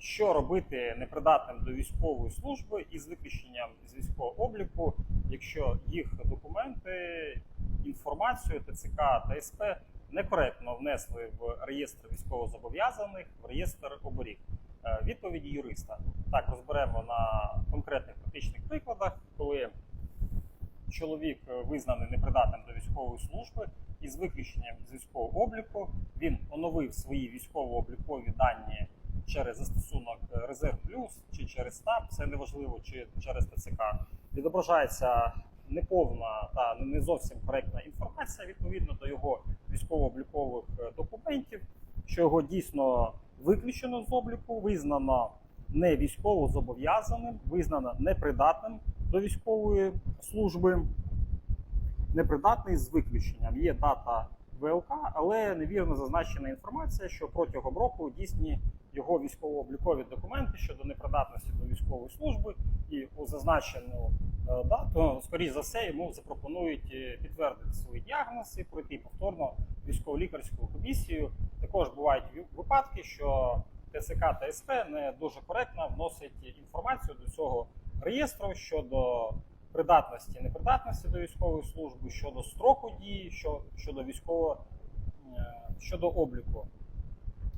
що робити непридатним до військової служби із виключенням з військового обліку, якщо їх документи, інформацію ТЦК та СП некоректно внесли в реєстр військовозобов'язаних, в реєстр оборіг. Е, Відповіді юриста. Так, розберемо на конкретних практичних прикладах, коли чоловік е, визнаний непридатним до військової служби із виключенням з військового обліку, він оновив свої військово-облікові дані через застосунок е, Резерв Плюс чи через СТАП, це неважливо, чи через ТЦК. Відображається неповна та не зовсім коректна інформація відповідно до його військово-облікових е, документів, що його дійсно виключено з обліку, визнано не військово зобов'язаним, визнано непридатним до військової служби, непридатний з виключенням. Є дата ВЛК, але невірно зазначена інформація, що протягом року дійсні його військово-облікові документи щодо непридатності до військової служби, і у зазначену е, дату, скоріш за все, йому запропонують е, підтвердити свої діагнози, пройти повторно військово-лікарську комісію. Також бувають випадки, що ТЦК та СП не дуже коректно вносить інформацію до цього реєстру щодо придатності, непридатності до військової служби, щодо строку дії, що, щодо військового е, щодо обліку.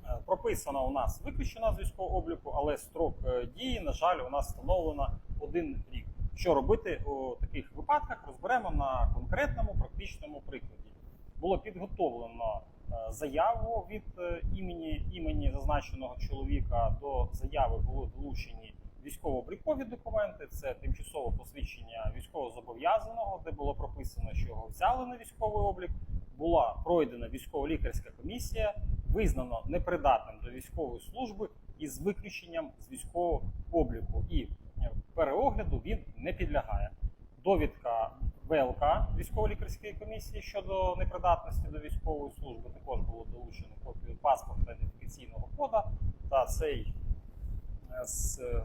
Е, Прописано у нас виключено з військового обліку, але строк е, дії, на жаль, у нас встановлено один рік. Що робити у таких випадках, розберемо на конкретному практичному прикладі. Було підготовлено заяву від імені імені зазначеного чоловіка. До заяви були долучені військово-облікові документи. Це тимчасове посвідчення військовозобов'язаного, де було прописано, що його взяли на військовий облік. Була пройдена військово-лікарська комісія, визнано непридатним до військової служби із виключенням з військового обліку. І е, переогляду він не підлягає. Довідка ВЛК військово-лікарської комісії щодо непридатності до військової служби також було долучено копію паспорта ідентифікаційного кода та цей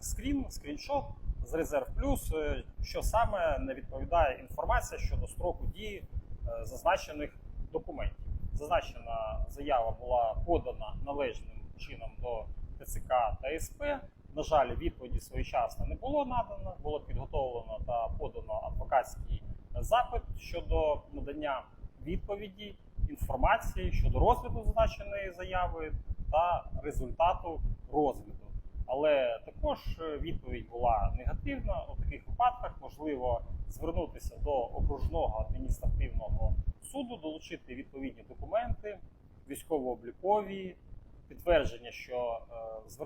скрін, скріншот з резерв плюс, е, що саме не відповідає інформація щодо строку дії е, зазначених документів. Зазначена заява була подана належним чином до ТЦК та СП. На жаль, відповіді своєчасно не було надано. Було підготовлено та подано адвокатський запит щодо надання відповіді, інформації щодо розгляду зазначеної заяви та результату розгляду. Але також е, відповідь була негативна. У таких випадках можливо звернутися до окружного адміністративного суду, долучити відповідні документи, військово-облікові, підтвердження, що е, звернення